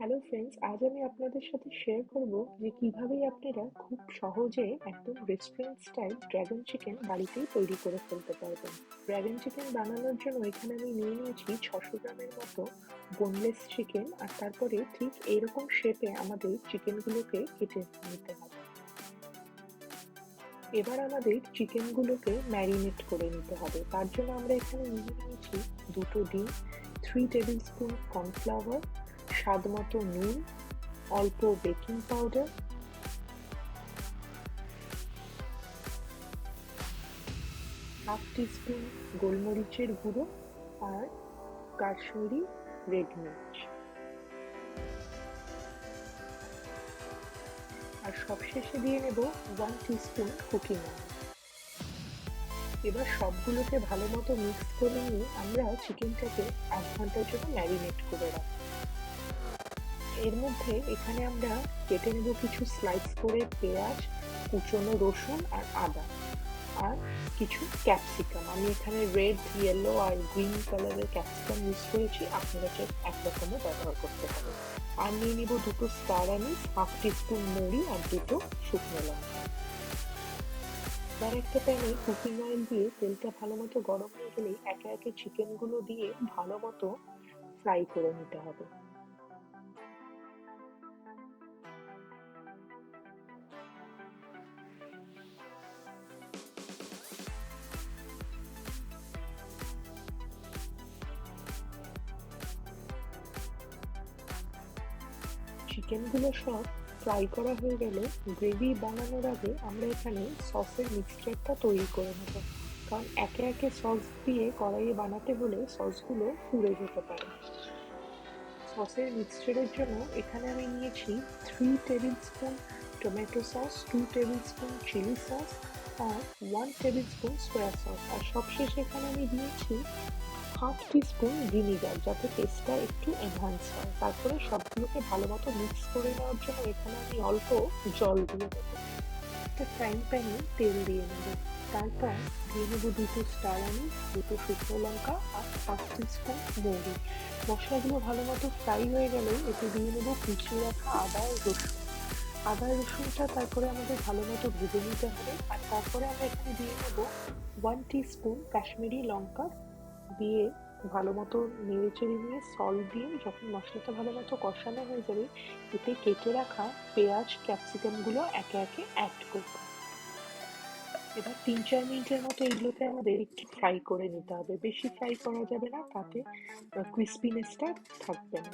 Hello friends আজ আমি আপনাদের সাথে শেয়ার করব যে কীভাবে আপনারা খুব সহজে একদম রেস্টুরেন্ট স্টাইল ড্রাগন চিকেন বাড়িতেই তৈরি করে ফেলতে পারবেন। ড্রাগন চিকেন বানানোর জন্য এখানে আমি নিয়ে নিয়েছি ছশো গ্রামের মতো বোনলেস চিকেন আর তারপরে ঠিক এরকম শেপে আমাদের চিকেনগুলোকে কেটে নিতে হবে। এবার আমাদের চিকেনগুলোকে ম্যারিনেট করে নিতে হবে। তার জন্য আমরা এখানে নিয়ে নিয়েছি দুটো ডিম থ্রি টেবিল স্পুন কর্নফ্লাওয়ার স্বাদ মতো নুন, অল্প বেকিং পাউডার। হাফ টিস্পুন গোলমরিচের গুঁড়ো আর কাশ্মীরি রেড মির্চ। আর সবশেষে দিয়ে নেব ওয়ান টিস্পুন কুকিং অয়েল। এবার সবগুলোকে ভালো মতো মিক্স করে নিয়ে আমরা চিকেনটাকে আধ ঘণ্টার জন্য ম্যারিনেট করে রাখব। এর মধ্যে এখানে আমরা কেটে নেব কিছু স্লাইস করে পেঁয়াজ, কুচনো রসুন আর আদা আর কিছু ক্যাপসিকাম আমি এখানে রেড ইয়েলো আর গ্রিন কালারের ক্যাপসিকাম ইউজ করেছি। আপনারা চাই একরকমও ব্যবহার করতে পারেন। আর নিয়ে নিব দুটো স্টার আনিস হাফ টিস্পুন মুড়ি আর দুটো শুকনো লঙ্কা। এবার একটা প্যানে কুকিং অয়েল দিয়ে তেলটা ভালো মতো গরম হয়ে গেলেই একে একে চিকেনগুলো দিয়ে ভালো মতো ফ্রাই করে নিতে হবে। চিকেনগুলো সব ফ্রাই করা হয়ে গেলে গ্রেভি বানানোর আগে আমরা এখানে সসের মিক্সচারটা তৈরি করে নেব। কারণ একে একে সস দিয়ে কড়াইয়ে বানাতে হলে সসগুলো পুড়ে যেতে পারে। সসের মিক্সচারের জন্য এখানে আমি নিয়েছি three tablespoon tomato sauce two tablespoon chilli sauce আর one tablespoon soya sauce আর সবশেষে এখানে আমি দিয়েছি হাফ টিস্পুন ভিনিগার যাতে টেস্টটা একটু এনহান্স হয়। তারপরে সবগুলোকে ভালো মতো মিক্স করে নেওয়ার জন্য এখানে আমি অল্প জল দিয়ে দেবো। একটা ফ্রাইং প্যানে তেল দিয়ে নেব। তারপর দিয়ে নেব দুটো স্টার আনি দুটো শুকনো লঙ্কা আর হাফ টিস্পুন মৌরি। মশলাগুলো ভালো মতো ফ্রাই হয়ে গেলে এতে দিয়ে নেব কুচিয়ে রাখা আদা রসুন। আদা রসুনটা তারপরে আমাদের ভালো মতো ভেজে নিতে হবে। আর তারপরে আমরা এখানে দিয়ে নেব ওয়ান টিস্পুন কাশ্মীরি লঙ্কা দিয়ে ভালো মতো নেড়েচেড়ে নিয়ে সল্ট দিয়ে যখন মশলাটা ভালো মতো কষানো হয়ে যাবে, এতে কেটে রাখা পেঁয়াজ ক্যাপসিকামগুলো একে একে অ্যাড করব। এবার তিন চার মিনিটের মতো এগুলোকে আমাদের একটু ফ্রাই করে নিতে হবে। বেশি ফ্রাই করা যাবে না, তাতে ক্রিসপিনেসটা থাকবে না।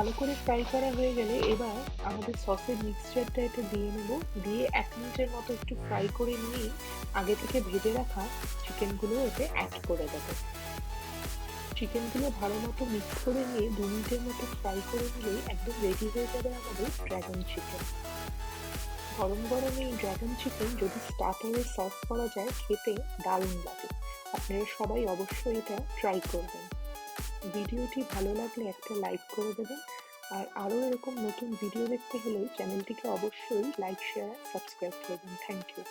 ভালো করে ফ্রাই করা হয়ে গেলে এবার আমাদের সসের মিক্সচারটা এটা দিয়ে নেব। দিয়ে এক মিনিটের মতো একটু ফ্রাই করে নিয়ে আগে থেকে ভেজে রাখা চিকেনগুলো এতে অ্যাড করে দেবো। চিকেনগুলো ভালো মতো মিক্স করে নিয়ে দু মিনিটের মতো ফ্রাই করে নিলেই একদম রেডি হয়ে যাবে আমাদের ড্রাগন চিকেন গরম গরম এই ড্রাগন চিকেন যদি স্টার্টারে সার্ভ করা যায়, খেতে দারুণ লাগে। আপনারা সবাই অবশ্যই এটা ট্রাই করবেন। ভিডিওটি ভালো লাগলে একটা লাইক করে দেবেন। আর আরও এরকম নতুন ভিডিও দেখতে হলে চ্যানেলটিকে অবশ্যই লাইক, শেয়ার, সাবস্ক্রাইব করবেন। Thank you.